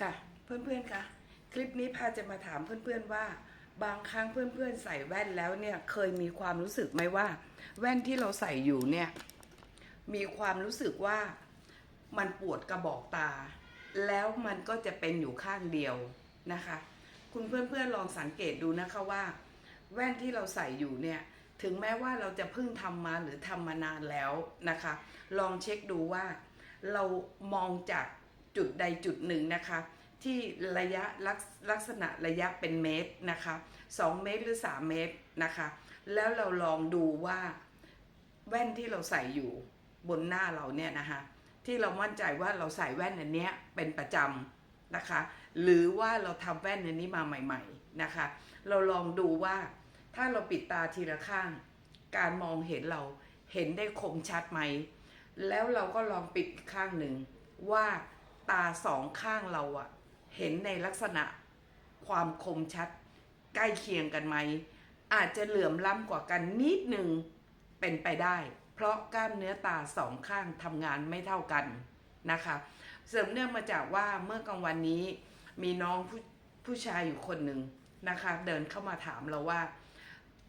ค่ะ เพื่อนๆคะคลิปนี้พาจะมาถามเพื่อนๆว่า บางครั้งเพื่อนๆใส่แว่นแล้วเนี่ยเคยมีความรู้สึกไหมว่า แว่นที่เราใส่อยู่เนี่ยมีความรู้สึกว่ามันปวดกระบอกตา แล้วมันก็จะเป็นอยู่ข้างเดียวนะคะ คุณเพื่อนๆลองสังเกตดูนะคะว่า แว่นที่เราใส่อยู่เนี่ยถึงแม้ว่าเราจะเพิ่งทำมาหรือทำมานานแล้วนะคะ ลองเช็คดูว่า เรามองจาก จุดใดจุดหนึ่งนะคะ ที่ระยะลักษลักษณะระยะเป็นเมตรนะคะ2เมตรหรือ 3 เมตรนะคะ แล้วเราลองดูว่าแว่นที่เราใส่อยู่บนหน้าเราเนี่ยนะคะที่เรามั่นใจว่าเราใส่แว่นอันเนี้ยเป็นประจำนะคะ หรือว่าเราทำแว่นอันนี้มาใหม่ๆนะคะ เราลองดูว่าถ้าเราปิดตาทีละข้าง การมองเห็นเราเห็นได้คมชัดไหม แล้วเราก็ลองปิดข้างหนึ่งว่า ตาสองข้างเราอะเห็นในลักษณะความคมชัดใกล้เคียงกันไหม อาจจะเหลื่อมล้ำกว่ากันนิดหนึ่งเป็นไปได้ เพราะกล้ามเนื้อตาสองข้างทำงานไม่เท่ากันนะคะ เสริมเนื่องมาจากว่าเมื่อกลางวันนี้มีน้องผู้ผู้ชายอยู่คนหนึ่งนะคะ เดินเข้ามาถามเราว่า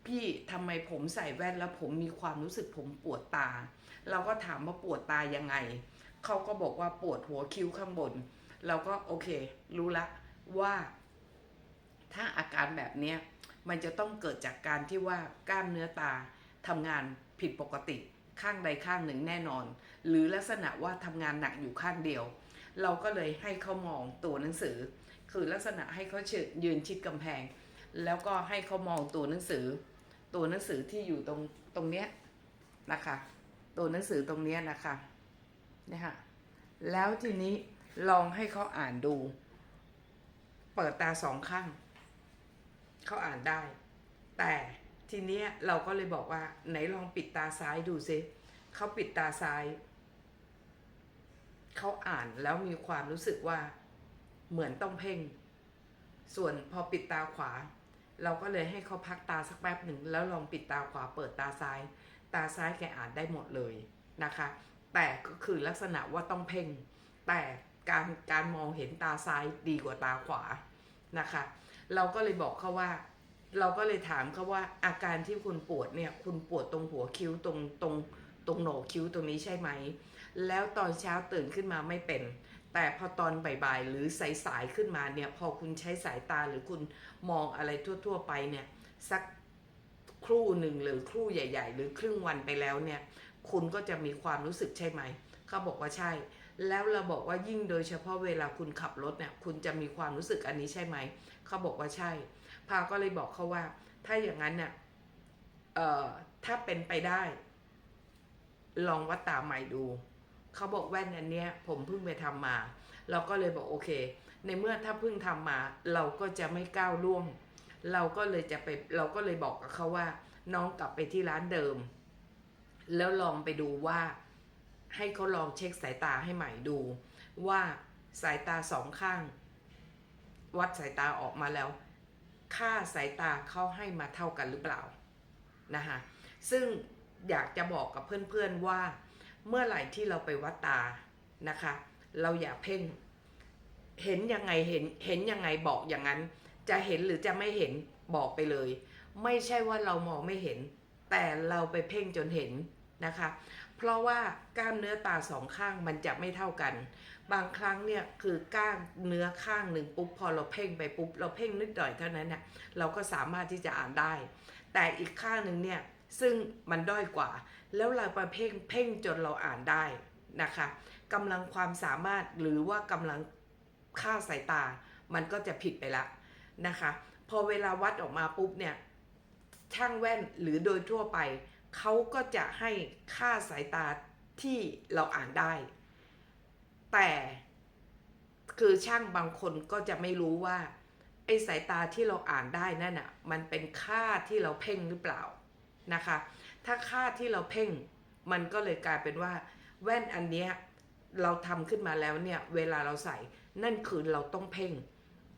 พี่ทำไมผมใส่แว่นแล้วผมมีความรู้สึกผมปวดตา เราก็ถามว่าปวดตายังไง เขาก็บอกว่าปวดหัวคิ้วข้างบน เราก็โอเค รู้ละว่า ถ้าอาการแบบเนี้ยมันจะต้องเกิดจากการที่ว่ากล้ามเนื้อตาทำงานผิดปกติ ข้างใดข้างหนึ่งแน่นอน หรือลักษณะว่าทำงานหนักอยู่ข้างเดียว เราก็เลยให้เขามองตัวหนังสือ คือลักษณะให้เขาเชิดยืนชิดกำแพง แล้วก็ให้เขามองตัวหนังสือ ตัวหนังสือที่อยู่ตรงตรงเนี้ยนะคะ ตัวหนังสือตรงเนี้ยนะคะ นี่ยค่ะแล้วทีนี้ลองให้เขาอ่านดู เปิดตาสองข้างเขาอ่านได้ แต่ทีเนี้ยเราก็เลยบอกว่า ไหนลองปิดตาซ้ายดูซิเขาปิดตาซ้ายเขาอ่านแล้วมีความรู้สึกว่าเหมือนต้องเพ่ง ส่วนพอปิดตาขวา เราก็เลยให้เขาพักตาสักแป๊บหนึ่งแล้วลองปิดตาขวาเปิดตาซ้าย ตาซ้ายแกอ่านได้หมดเลยนะคะ แต่ก็คือลักษณะว่าต้องเพ่ง แต่การการมองเห็นตาซ้ายดีกว่าตาขวานะคะ เราก็เลยบอกเขาว่า เราก็เลยถามเขาว่าอาการที่คุณปวดเนี่ย คุณปวดตรงหัวคิ้วตรงตรงตรงโหนกคิ้วตรงนี้ใช่ไหม แล้วตอนเช้าตื่นขึ้นมาไม่เป็น แต่พอตอนบ่ายๆหรือสายๆขึ้นมาเนี่ย พอคุณใช้สายตาหรือคุณมองอะไรทั่ว ๆ ไปเนี่ยสักครู่หนึ่งหรือครู่ใหญ่ ๆ หรือครึ่งวันไปแล้วเนี่ย คุณก็จะมีความรู้สึกใช่ไหม เขาบอกว่าใช่ แล้วเราบอกว่ายิ่งโดยเฉพาะเวลาคุณขับรถเนี่ย คุณจะมีความรู้สึกอันนี้ใช่ไหม เขาบอกว่าใช่ พาก็เลยบอกเขาว่า ถ้าอย่างนั้นเนี่ยเอ่อถ้าเป็นไปได้ ลองวัดตาใหม่ดู เขาบอกแว่นอันเนี้ย ผมเพิ่งไปทำมา เราก็เลยบอกโอเค ในเมื่อถ้าเพิ่งทำมา เราก็จะไม่ก้าวล่วง เราก็เลยจะไป เราก็เลยบอกกับเขาว่า น้องกลับไปที่ร้านเดิม แล้วลองไปดูว่า ให้เขาลองเช็คสายตาให้ใหม่ดู ว่าสายตาสองข้าง วัดสายตาออกมาแล้ว ค่าสายตาเขาให้มาเท่ากันหรือเปล่านะคะซึ่งอยากจะบอกกับเพื่อนๆว่าเมื่อไหร่ที่เราไปวัดตานะคะ เราอย่าเพ่ง เห็นยังไงเห็นเห็นยังไงบอกอย่างนั้น จะเห็นหรือจะไม่เห็นบอกไปเลย ไม่ใช่ว่าเรามองไม่เห็น แต่เราไปเพ่งจนเห็น นะคะ เพราะว่ากล้ามเนื้อตาสองข้างมันจะไม่เท่ากัน บางครั้งเนี่ยคือกล้ามเนื้อข้างหนึ่งปุ๊บพอเราเพ่งไปปุ๊บเราเพ่งนิดหน่อยเท่านั้นน่ะเราก็สามารถที่จะอ่านได้ แต่อีกข้างหนึ่งเนี่ยซึ่งมันด้อยกว่า แล้วเราไปเพ่งเพ่งจนเราอ่านได้นะคะกำลังความสามารถหรือว่ากำลังค่าสายตา มันก็จะผิดไปละนะคะ พอเวลาวัดออกมาปุ๊บเนี่ยช่างแว่นหรือโดยทั่วไป เขาก็จะให้ค่าสายตาที่เราอ่านได้ แต่คือช่างบางคนก็จะไม่รู้ว่าไอ้สายตาที่เราอ่านได้นั่นน่ะมันเป็นค่าที่เราเพ่งหรือเปล่านะคะ ถ้าค่าที่เราเพ่งมันก็เลยกลายเป็นว่า แว่นอันเนี้ยเราทำขึ้นมาแล้วเนี่ยเวลาเราใส่นั่นคือเราต้องเพ่ง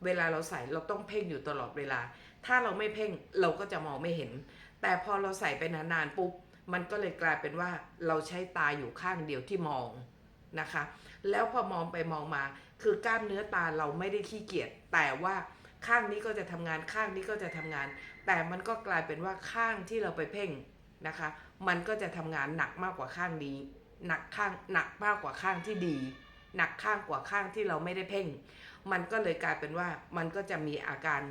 เวลาเราใส่เราต้องเพ่งอยู่ตลอดเวลา ถ้าเราไม่เพ่งเราก็จะมองไม่เห็น แต่พอเราใส่ไปนานๆปุ๊บมันก็เลยกลายเป็นว่าเราใช้ตาอยู่ข้างเดียวที่มองนะคะ แล้วพอมองไปมองมา คือกล้ามเนื้อตาเราไม่ได้ขี้เกียจแต่ว่าข้างนี้ก็จะทำงานข้างนี้ก็จะทำงาน แต่มันก็กลายเป็นว่าข้างที่เราไปเพ่งนะคะ มันก็จะทำงานหนักมากกว่าข้างนี้หนักข้างหนักมากกว่าข้างที่ดี หนักข้างกว่าข้างที่เราไม่ได้เพ่ง มันก็เลยกลายเป็นว่ามันก็จะมีอาการ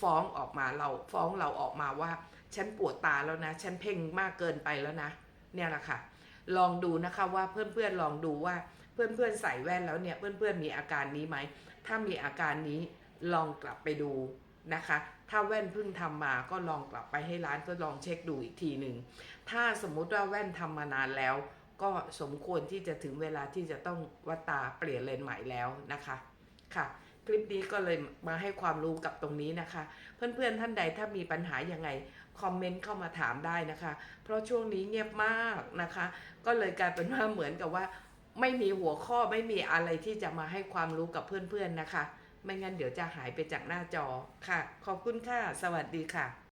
ฟ้องออกมาเราฟ้องเราออกมาว่า ฉันปวดตาแล้วนะ ฉันเพ่งมากเกินไปแล้วนะ เนี่ยแหละค่ะ ลองดูนะคะว่าเพื่อนๆลองดูว่าเพื่อนๆใส่แว่นแล้วเนี่ยเพื่อนๆมีอาการนี้ไหมถ้ามีอาการนี้ลองกลับไปดูนะคะ ถ้าแว่นเพิ่งทำมาก็ลองกลับไปให้ร้านก็ลองเช็คดูอีกทีหนึ่งถ้าสมมุติว่าแว่นทำมานานแล้ว ก็สมควรที่จะถึงเวลาที่จะต้องวัตาเปลี่ยนเลนส์ใหม่แล้วนะคะค่ะ ลิปนี้ก็เลยมาให้ความรู้กับตรงนี้นะคะ เพื่อนๆท่านใดถ้ามีปัญหายังไงคอมเมนต์เข้ามาถามได้นะคะ เพราะช่วงนี้เงียบมากนะคะ ก็เลยกลายเป็นว่าเหมือนกับว่า ไม่มีหัวข้อไม่มีอะไรที่จะมาให้ความรู้กับเพื่อนๆนะคะ ไม่งั้นเดี๋ยวจะหายไปจากหน้าจอค่ะ ขอบคุณค่ะ สวัสดีค่ะ